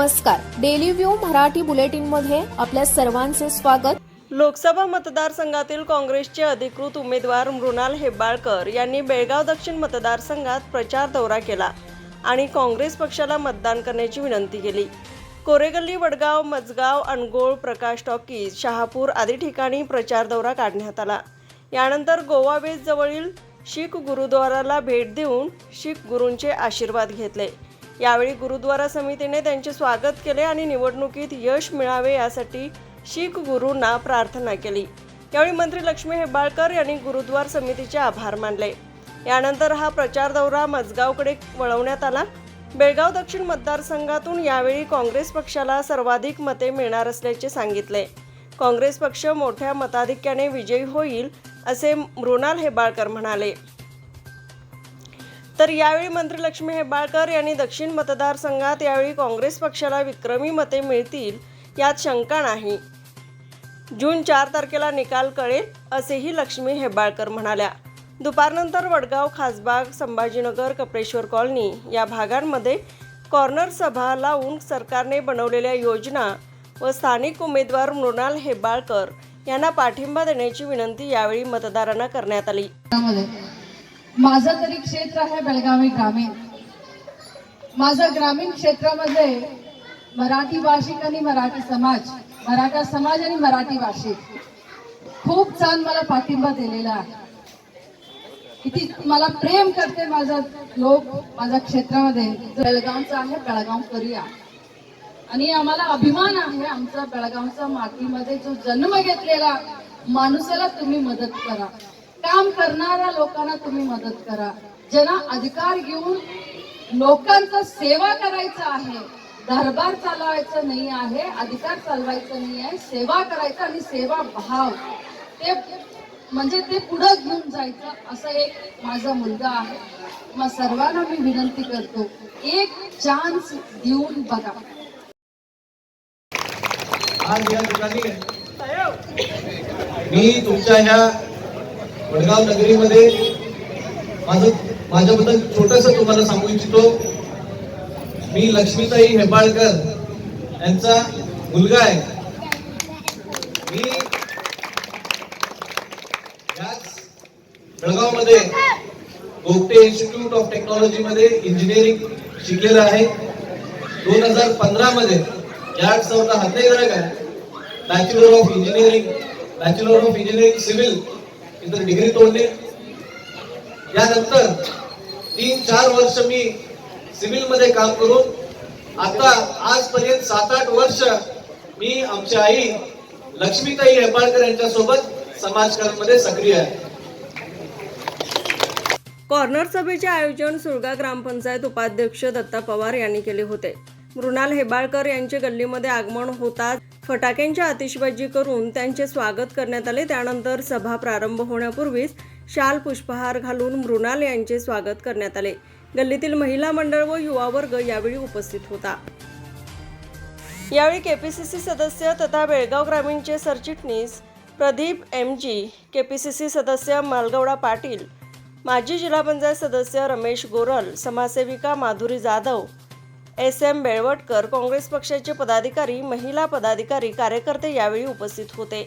नमस्कार. Daily view Marathi बुलेटिनमध्ये आपल्या सर्वांचे स्वागत. लोकसभा मतदारसंघातील काँग्रेसचे अधिकृत उमेदवार मृणाल हेब्बाळकर यांनी बेळगाव दक्षिण मतदारसंघात प्रचार दौरा केला आणि काँग्रेस पक्षाला मतदान करण्याची विनंती केली. कोरेगल्ली वडगाव मजगाव अणगोळ प्रकाश टॉकीज शहापूर आदी ठिकाणी प्रचार दौरा काढण्यात आला. यानंतर गोवा वेस जवळील शीख गुरुद्वाराला भेट देऊन शीख गुरूंचे आशीर्वाद घेतले. यावेळी गुरुद्वारा समितीने त्यांचे स्वागत केले आणि निवडणुकीत यश मिळावे यासाठी शीख गुरूंना प्रार्थना केली. यावेळी मंत्री लक्ष्मी हेबाळकर यांनी गुरुद्वार समितीचे आभार मानले. यानंतर हा प्रचार दौरा मजगावकडे वळवण्यात आला. बेळगाव दक्षिण मतदारसंघातून यावेळी काँग्रेस पक्षाला सर्वाधिक मते मिळणार असल्याचे सांगितले. काँग्रेस पक्ष मोठ्या मताधिक्याने विजयी होईल असे मृणाल हेबाळकर म्हणाले. तर यावेळी मंत्री लक्ष्मी हेबाळकर यांनी दक्षिण मतदारसंघात यावेळी काँग्रेस पक्षाला विक्रमी मते मिळतील यात शंका नाही. जून चार तारखेला निकाल कळेल असेही लक्ष्मी हेबाळकर म्हणाल्या. दुपारनंतर वडगाव खासबाग संभाजीनगर कपडेश्वर कॉलनी या भागांमध्ये कॉर्नर सभा लावून सरकारने बनवलेल्या योजना व स्थानिक उमेदवार मृणाल हेबाळकर यांना पाठिंबा देण्याची विनंती यावेळी मतदारांना करण्यात आली. माझं तरी क्षेत्र आहे बेळगावी ग्रामीण. माझं ग्रामीण क्षेत्रामध्ये मराठी भाषिक आणि मराठी समाज मराठा समाज आणि मराठी भाषिक खूप छान मला पाठिंबा दिलेला आहे. किती मला प्रेम करते माझा लोक माझ्या क्षेत्रामध्ये. बेळगावचा आहे बेळगाव करूया. आणि आम्हाला अभिमान आहे आमचा बेळगावचा मातीमध्ये जो जन्म घेतलेला माणसाला तुम्ही मदत करा. काम करणाऱ्या लोकांना तुम्ही मदत करा. ज्यांना अधिकार घेऊन लोकांचा सेवा करायचं आहे दरबार चालवायचं नाही आहे अधिकार चालवायचं नाही आहे सेवा करायचं आणि सेवा भाव ते म्हणजे ते पुढे घेऊन जायचं असं एक माझा मुलगा आहे. मग सर्वांना मी विनंती करतो एक चान्स देऊन बघा. आज या ठिकाणी मी तुमच्या ह्या वडगाव नगरीमध्ये माझं माझ्याबद्दल छोटस तुम्हाला सांगू इच्छितो. मी लक्ष्मीताई हेपाळकर यांचा मुलगा आहे. मी याच बेळगावमध्ये गोगटे इन्स्टिट्यूट ऑफ टेक्नॉलॉजी मध्ये इंजिनिअरिंग शिकलेला आहे. दोन हजार पंधरा मध्ये यार्ड सौदा हत्तेगडक आहे. Bachelor of engineering bachelor of engineering civil नंतर डिग्री तोडली. यानंतर तीन चार वर्ष मी सिव्हिलमध्ये काम करून आता आजपर्यंत सात आठ वर्ष मी आमच्या आई लक्ष्मीताई हेबाळकर यांच्या सोबत समाजकारांमध्ये सक्रिय आहे. कॉर्नर सभेचे आयोजन सुरगा ग्रामपंचायत उपाध्यक्ष दत्ता पवार यांनी केले होते. मृणाल हेबाळकर यांचे गल्लीमध्ये आगमन होताच फटाक्यांची आतिषबाजी करून त्यांचे स्वागत करण्यात आले. त्यानंतर सभा प्रारंभ होण्यापूर्वीच शाल पुष्पहार घालून मृणाल यांचे स्वागत करण्यात आले. गल्लीतील महिला मंडळ व युवा वर्ग यावेळी उपस्थित होता. यावेळी केपीसीसी सदस्य तथा बेळगाव ग्रामीणचे सरचिटणीस प्रदीप एम जी केपीसीसी सदस्य मालगौडा पाटील माजी जिल्हा पंचायत सदस्य रमेश गोरल समाजसेविका माधुरी जाधव एस एम बेळवटकर काँग्रेस पक्षाचे पदाधिकारी महिला पदाधिकारी कार्यकर्ते यावेळी उपस्थित होते.